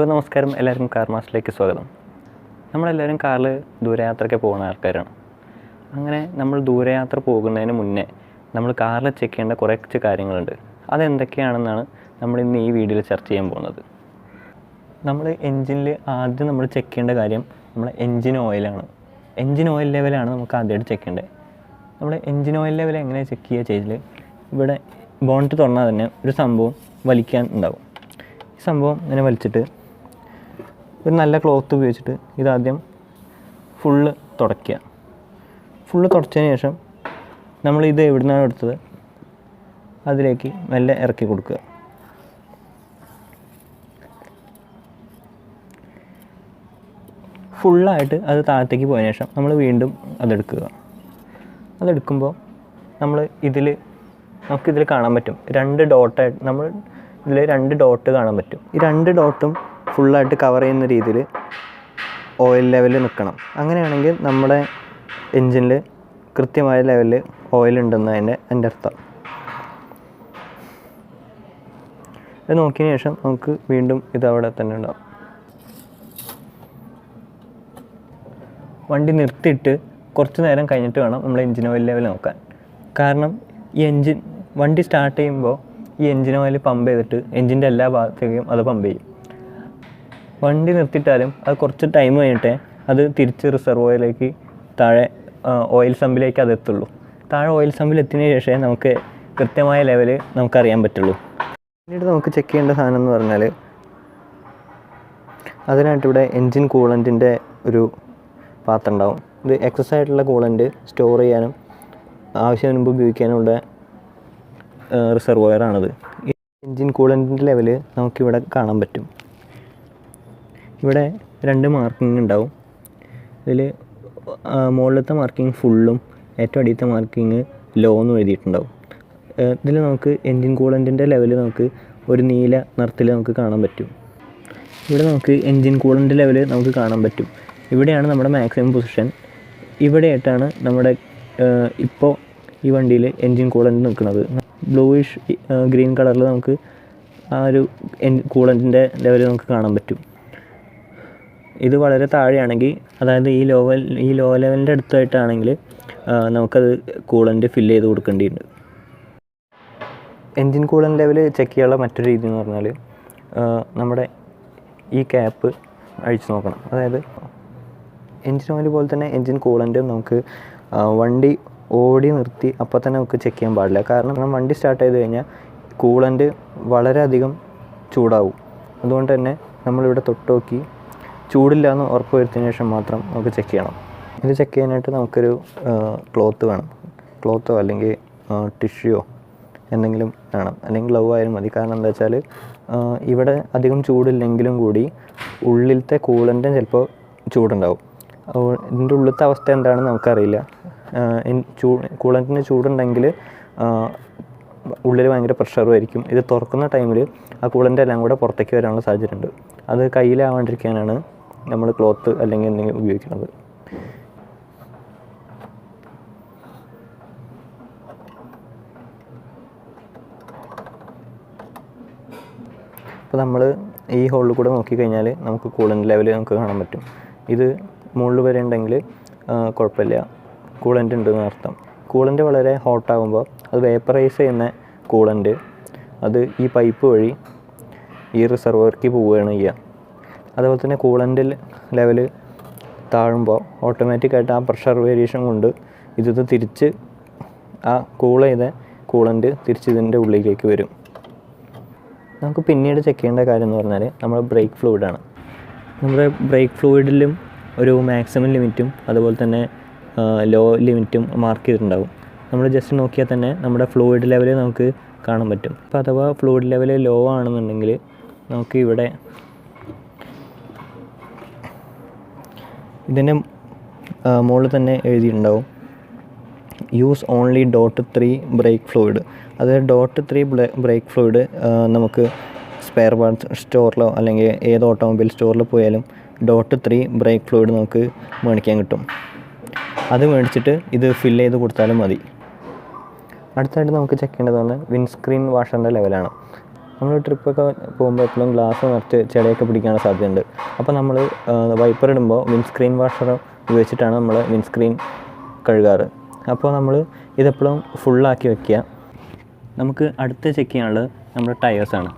Hello നമസ്കാരം. എല്ലാവർക്കും car മാസ്റ്ററിലേക്ക് സ്വാഗതം. നമ്മളെല്ലാവരും കാറിൽ ദൂരയാത്രയ്ക്ക് പോകുന്ന ആൾക്കാരാണ്. അങ്ങനെ നമ്മൾ ദൂരയാത്ര പോകുന്നതിന് മുന്നേ നമ്മൾ കാറിൽ ചെക്ക് ചെയ്യേണ്ട കുറച്ച് കാര്യങ്ങളുണ്ട്. അതെന്തൊക്കെയാണെന്നാണ് നമ്മൾ ഇന്ന് ഈ വീഡിയോയിൽ ചർച്ച ചെയ്യാൻ പോകുന്നത്. നമ്മൾ എൻജിനിൽ ആദ്യം നമ്മൾ ചെക്ക് ചെയ്യേണ്ട കാര്യം നമ്മുടെ എൻജിൻ ഓയിലാണ് എൻജിൻ ഓയിൽ ലെവലാണ് നമുക്ക് ആദ്യമായിട്ട് ചെക്ക് ചെയ്യേണ്ടത്. നമ്മുടെ എൻജിൻ ഓയിൽ ലെവൽ എങ്ങനെ ചെക്ക് ചെയ്യുക ചെയ്തിൽ ഇവിടെ ബോണ്ട് തുറന്നാൽ തന്നെ ഒരു സംഭവം വലിക്കാൻ ഉണ്ടാവും. ഈ സംഭവം ഇങ്ങനെ വലിച്ചിട്ട് ഒരു നല്ല ക്ലോത്ത് ഉപയോഗിച്ചിട്ട് ഇതാദ്യം ഫുള്ള് തുടയ്ക്കുക. ഫുള്ള് തുടച്ചതിന് ശേഷം നമ്മൾ ഇത് എവിടെ നിന്നാണ് എടുത്തത് അതിലേക്ക് മെല്ലെ ഇറക്കി കൊടുക്കുക. ഫുള്ളായിട്ട് അത് താഴത്തേക്ക് പോയതിന് ശേഷം നമ്മൾ വീണ്ടും അതെടുക്കുക. അതെടുക്കുമ്പോൾ നമ്മൾ ഇതിൽ നമുക്കിതിൽ കാണാൻ പറ്റും. രണ്ട് ഡോട്ടായിട്ട് നമ്മൾ ഇതിൽ രണ്ട് ഡോട്ട് കാണാൻ പറ്റും. ഈ രണ്ട് ഡോട്ടും ഫുള്ളായിട്ട് കവർ ചെയ്യുന്ന രീതിയിൽ ഓയിൽ ലെവൽ നിൽക്കണം. അങ്ങനെയാണെങ്കിൽ നമ്മുടെ എൻജിനിൽ കൃത്യമായ ലെവലിൽ ഓയിൽ ഉണ്ടെന്ന് അതിന്റെ എന്റെ അർത്ഥം. ഇത് നോക്കിയതിന് ശേഷം നമുക്ക് വീണ്ടും ഇത് അവിടെ തന്നെ ഉണ്ടാവും. വണ്ടി നിർത്തിയിട്ട് കുറച്ച് നേരം കഴിഞ്ഞിട്ട് വേണം നമ്മൾ എൻജിൻ ഓയിൽ ലെവൽ നോക്കാൻ. കാരണം ഈ എൻജിൻ വണ്ടി സ്റ്റാർട്ട് ചെയ്യുമ്പോൾ ഈ എൻജിൻ ഓയിൽ പമ്പ് ചെയ്തിട്ട് എൻജിന്റെ എല്ലാ ഭാഗത്തേക്കും അത് പമ്പ് ചെയ്യും. വണ്ടി നിർത്തിയിട്ടാലും അത് കുറച്ച് ടൈം കഴിഞ്ഞിട്ടേ അത് തിരിച്ച് റിസർവോയിലേക്ക് താഴെ ഓയിൽ സമ്പിലേക്ക് അത് എത്തുള്ളൂ. താഴെ ഓയിൽ സമ്പിൽ എത്തിയതിന് ശേഷമേ നമുക്ക് കൃത്യമായ ലെവൽ നമുക്കറിയാൻ പറ്റുള്ളൂ. പിന്നീട് നമുക്ക് ചെക്ക് ചെയ്യേണ്ട സാധനം എന്ന് പറഞ്ഞാൽ അതിനായിട്ട് ഇവിടെ എൻജിൻ കൂളന്റിന്റെ ഒരു പാത്രം ഉണ്ടാവും. ഇത് എക്സസ് ആയിട്ടുള്ള കൂളന്റ് സ്റ്റോർ ചെയ്യാനും ആവശ്യം മുമ്പ് ഉപയോഗിക്കാനുമുള്ള റിസർവോയറാണിത് എൻജിൻ കൂളന്റിന്റെ ലെവൽ നമുക്കിവിടെ കാണാൻ പറ്റും. ഇവിടെ രണ്ട് മാർക്കിംഗ് ഉണ്ടാവും. ഇതിൽ മുകളിലത്തെ മാർക്കിംഗ് ഫുള്ളും ഏറ്റവും അടിയത്തെ മാർക്കിംഗ് ലോ എന്ന് എഴുതിയിട്ടുണ്ടാവും. ഇതിൽ നമുക്ക് എൻജിൻ കൂളന്റിന്റെ ലെവൽ നമുക്ക് ഒരു നീല നിറത്തിൽ നമുക്ക് കാണാൻ പറ്റും. ഇവിടെ നമുക്ക് എൻജിൻ കൂളന്റ് ലെവൽ നമുക്ക് കാണാൻ പറ്റും. ഇവിടെയാണ് നമ്മുടെ മാക്സിമം പൊസിഷൻ ഇവിടെയായിട്ടാണ് നമ്മുടെ ഇപ്പോൾ ഈ വണ്ടിയിൽ എൻജിൻ കൂളന്റ് നിൽക്കുന്നത്. ബ്ലൂയിഷ് ഗ്രീൻ കളറിൽ നമുക്ക് ആ ഒരു എൻ കൂളന്റിന്റെ ലെവൽ നമുക്ക് കാണാൻ പറ്റും. ഇത് വളരെ താഴെയാണെങ്കിൽ അതായത് ഈ ലോവൽ ഈ ലോ ലെവലിന്റെ അടുത്തായിട്ടാണെങ്കിൽ നമുക്കത് കൂളന്റ് ഫില്ല് ചെയ്ത് കൊടുക്കേണ്ടിയിട്ടുണ്ട് എൻജിൻ കൂളൻ ലെവൽ ചെക്ക് ചെയ്യാനുള്ള മറ്റൊരു രീതി എന്ന് പറഞ്ഞാൽ നമ്മുടെ ഈ ക്യാപ്പ് അഴിച്ചു നോക്കണം. അതായത് എൻജിൻ ഓയിൽ പോലെ തന്നെ എൻജിൻ കൂളന്റും നമുക്ക് വണ്ടി ഓടി നിർത്തി അപ്പോൾ തന്നെ നമുക്ക് ചെക്ക് ചെയ്യാൻ പാടില്ല. കാരണം വണ്ടി സ്റ്റാർട്ട് ചെയ്ത് കഴിഞ്ഞാൽ കൂളന്റ് വളരെയധികം ചൂടാവും. അതുകൊണ്ട് തന്നെ നമ്മളിവിടെ തൊട്ട് നോക്കി ചൂടില്ല എന്ന് ഉറപ്പ് വരുത്തിയതിന് ശേഷം മാത്രം നമുക്ക് ചെക്ക് ചെയ്യണം. ഇത് ചെക്ക് ചെയ്യാനായിട്ട് നമുക്കൊരു ക്ലോത്ത് വേണം. ക്ലോത്തോ അല്ലെങ്കിൽ ടിഷ്യൂയോ എന്തെങ്കിലും വേണം. അല്ലെങ്കിൽ ഗ്ലൗ ആയാലും മതി. കാരണം എന്താ വെച്ചാൽ ഇവിടെ അധികം ചൂടില്ലെങ്കിലും കൂടി ഉള്ളിലത്തെ കൂളന്റും ചിലപ്പോൾ ചൂടുണ്ടാവും. അപ്പോൾ ഇതിന്റെ ഉള്ളിലത്തെ അവസ്ഥ എന്താണെന്ന് നമുക്കറിയില്ല. ചൂ കൂളന്റിന് ചൂടുണ്ടെങ്കിൽ ഉള്ളിൽ ഭയങ്കര പ്രഷറും ആയിരിക്കും. ഇത് തുറക്കുന്ന ടൈമിൽ ആ കൂളന്റ് എല്ലാം കൂടെ പുറത്തേക്ക് വരാനുള്ള സാഹചര്യമുണ്ട്. അത് കയ്യിലാവാണ്ടിരിക്കാനാണ് നമ്മൾ ക്ലോത്ത് അല്ലെങ്കിൽ എന്തെങ്കിലും ഉപയോഗിക്കുന്നത് അപ്പോൾ നമ്മൾ ഈ ഹോളിൽ കൂടെ നോക്കിക്കഴിഞ്ഞാൽ നമുക്ക് കൂളന്റ് ലെവൽ നമുക്ക് കാണാൻ പറ്റും. ഇത് മുകളിൽ വരെ ഉണ്ടെങ്കിൽ കുഴപ്പമില്ല. കൂളന്റ് ഉണ്ടെന്ന് അർത്ഥം. കൂളന്റ് വളരെ ഹോട്ടാകുമ്പോൾ അത് വേപ്പറൈസ് ചെയ്യുന്ന കൂളന്റ് അത് ഈ പൈപ്പ് വഴി ഈ റിസർവർക്ക് പോവുകയാണ് ചെയ്യുക. അതുപോലെ തന്നെ കൂളന്റ് ലെവൽ താഴുമ്പോൾ ഓട്ടോമാറ്റിക്കായിട്ട് ആ പ്രഷർ വേരിയേഷൻ കൊണ്ട് ഇത് തിരിച്ച് ആ കൂൾ ചെയ്ത കൂളന്റ് തിരിച്ച് ഇതിന്റെ ഉള്ളിലേക്ക് വരും. നമുക്ക് പിന്നീട് ചെക്ക് ചെയ്യേണ്ട കാര്യം എന്ന് പറഞ്ഞാൽ നമ്മുടെ ബ്രേക്ക് ഫ്ലൂയിഡാണ് നമ്മുടെ ബ്രേക്ക് ഫ്ലൂയിഡിലും ഒരു മാക്സിമം ലിമിറ്റും അതുപോലെ തന്നെ ലോ ലിമിറ്റും മാർക്ക് ചെയ്തിട്ടുണ്ടാകും നമ്മൾ ജസ്റ്റ് നോക്കിയാൽ തന്നെ നമ്മുടെ ഫ്ലൂയിഡ് ലെവൽ നമുക്ക് കാണാൻ പറ്റും. അപ്പോൾ അഥവാ ഫ്ലൂയിഡ് ലെവൽ ലോ ആണെന്നുണ്ടെങ്കിൽ നമുക്ക് ഇവിടെ ഇതിന്റെ മുകളിൽ തന്നെ എഴുതിയിട്ടുണ്ടാവും. Use only dot three brake fluid അതായത് ഡോട്ട് ത്രീ ബ്രേക്ക് ഫ്ലൂയിഡ് നമുക്ക് സ്പെയർ പാർട്സ് സ്റ്റോറിലോ അല്ലെങ്കിൽ ഏത് ഓട്ടോമൊബൈൽ സ്റ്റോറിൽ പോയാലും ഡോട്ട് ത്രീ ബ്രേക്ക് ഫ്ലൂയിഡ് നമുക്ക് മേടിക്കാൻ കിട്ടും. അത് മേടിച്ചിട്ട് ഇത് ഫില്ല് ചെയ്ത് കൊടുത്താലും മതി. അടുത്തായിട്ട് നമുക്ക് ചെക്ക് ചെയ്യേണ്ടതാണ് വിൻസ്ക്രീൻ വാഷറിന്റെ ലെവലാണ് നമ്മൾ ട്രിപ്പൊക്കെ പോകുമ്പോൾ എപ്പോഴും ഗ്ലാസ് നിറച്ച് ചെളിയൊക്കെ പിടിക്കാനുള്ള സാധ്യതയുണ്ട്. അപ്പോൾ നമ്മൾ വൈപ്പർ ഇടുമ്പോൾ വിൻസ്ക്രീൻ വാഷർ ഉപയോഗിച്ചിട്ടാണ് നമ്മൾ വിൻസ്ക്രീൻ കഴുകാറ്. അപ്പോൾ നമ്മൾ ഇതെപ്പോഴും ഫുള്ളാക്കി വെക്കുക. നമുക്ക് അടുത്ത് ചെക്ക് ചെയ്യാനുള്ളത് നമ്മുടെ ടയേഴ്സാണ്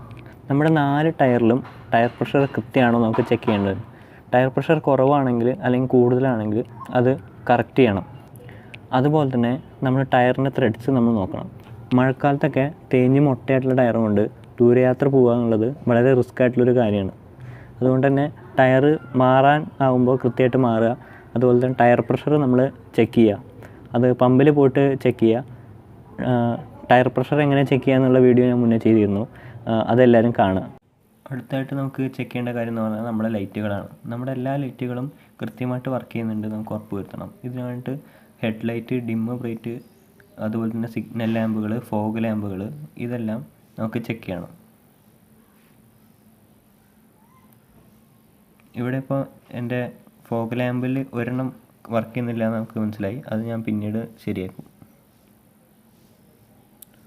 നമ്മുടെ നാല് ടയറിലും ടയർ പ്രഷർ കൃത്യമാണോ നമുക്ക് ചെക്ക് ചെയ്യേണ്ടത് ടയർ പ്രഷർ കുറവാണെങ്കിൽ അല്ലെങ്കിൽ കൂടുതലാണെങ്കിൽ അത് കറക്റ്റ് ചെയ്യണം. അതുപോലെ തന്നെ നമ്മൾ ടയറിന്റെ ത്രെഡ്സ് നമ്മൾ നോക്കണം. മഴക്കാലത്തൊക്കെ തേഞ്ഞ് മുട്ടയായിട്ടുള്ള ടയർ കൊണ്ട് ദൂരയാത്ര പോകുക എന്നുള്ളത് വളരെ റിസ്ക് ആയിട്ടുള്ളൊരു കാര്യമാണ്. അതുകൊണ്ട് തന്നെ ടയർ മാറാൻ ആകുമ്പോൾ കൃത്യമായിട്ട് മാറുക. അതുപോലെ തന്നെ ടയർ പ്രഷർ നമ്മൾ ചെക്ക് ചെയ്യുക. അത് പമ്പിൽ പോയിട്ട് ചെക്ക് ചെയ്യുക. ടയർ പ്രഷർ എങ്ങനെ ചെക്ക് ചെയ്യുക എന്നുള്ള വീഡിയോ ഞാൻ മുന്നേ ചെയ്തിരുന്നു. അതെല്ലാവരും കാണുക. അടുത്തായിട്ട് നമുക്ക് ചെക്ക് ചെയ്യേണ്ട കാര്യം എന്ന് പറഞ്ഞാൽ നമ്മുടെ ലൈറ്റുകളാണ്. നമ്മുടെ എല്ലാ ലൈറ്റുകളും കൃത്യമായിട്ട് വർക്ക് ചെയ്യുന്നുണ്ട് നമുക്ക് ഉറപ്പ് വരുത്തണം. ഇതിന് വേണ്ടിയിട്ട് ഹെഡ് ലൈറ്റ് ഡിമ്മ് ബ്രൈറ്റ് അതുപോലെ തന്നെ സിഗ്നൽ ലാമ്പുകൾ ഫോഗ് ലാമ്പുകൾ ഇതെല്ലാം നമുക്ക് ചെക്ക് ചെയ്യണം. ഇവിടെ ഇപ്പോൾ എന്റെ ഫോഗ് ലാമ്പിൽ ഒരെണ്ണം വർക്ക് ചെയ്യുന്നില്ല എന്ന് നമുക്ക് മനസ്സിലായി. അത് ഞാൻ പിന്നീട് ശരിയാക്കും.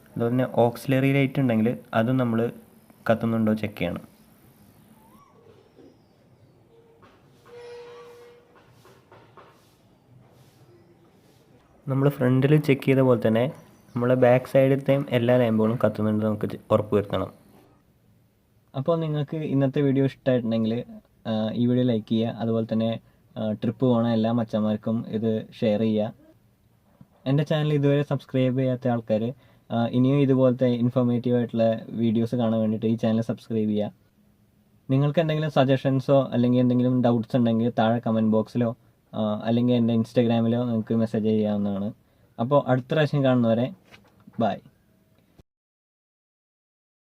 അതുപോലെ തന്നെ ഓക്സിലറി ലൈറ്റ് ഉണ്ടെങ്കിൽ അതും നമ്മൾ കത്തുന്നുണ്ടോ ചെക്ക് ചെയ്യണം. നമ്മൾ ഫ്രണ്ടിൽ ചെക്ക് ചെയ്ത പോലെ തന്നെ നമ്മുടെ ബാക്ക് സൈഡിലത്തെയും എല്ലാ ലാമ്പുകളും കത്തുന്നുണ്ട് നമുക്ക് ഉറപ്പ് വരുത്തണം അപ്പോൾ നിങ്ങൾക്ക് ഇന്നത്തെ വീഡിയോ ഇഷ്ടമായിട്ടുണ്ടെങ്കിൽ ഈ വീഡിയോ ലൈക്ക് ചെയ്യുക. അതുപോലെ തന്നെ ട്രിപ്പ് പോകണ എല്ലാ മച്ചന്മാർക്കും ഇത് ഷെയർ ചെയ്യുക. എന്റെ ചാനൽ ഇതുവരെ സബ്സ്ക്രൈബ് ചെയ്യാത്ത ആൾക്കാർ ഇനിയും ഇതുപോലത്തെ ഇൻഫോർമേറ്റീവ് ആയിട്ടുള്ള വീഡിയോസ് കാണാൻ വേണ്ടിയിട്ട് ഈ ചാനൽ സബ്സ്ക്രൈബ് ചെയ്യുക. നിങ്ങൾക്ക് എന്തെങ്കിലും സജഷൻസോ അല്ലെങ്കിൽ എന്തെങ്കിലും ഡൗട്ട്സ് ഉണ്ടെങ്കിൽ താഴെ കമന്റ് ബോക്സിലോ അല്ലെങ്കിൽ എന്റെ ഇൻസ്റ്റാഗ്രാമിലോ നിങ്ങൾക്ക് മെസ്സേജ് ചെയ്യാവുന്നതാണ്. അപ്പോൾ അടുത്ത പ്രാവശ്യം കാണുന്നവരെ ബൈ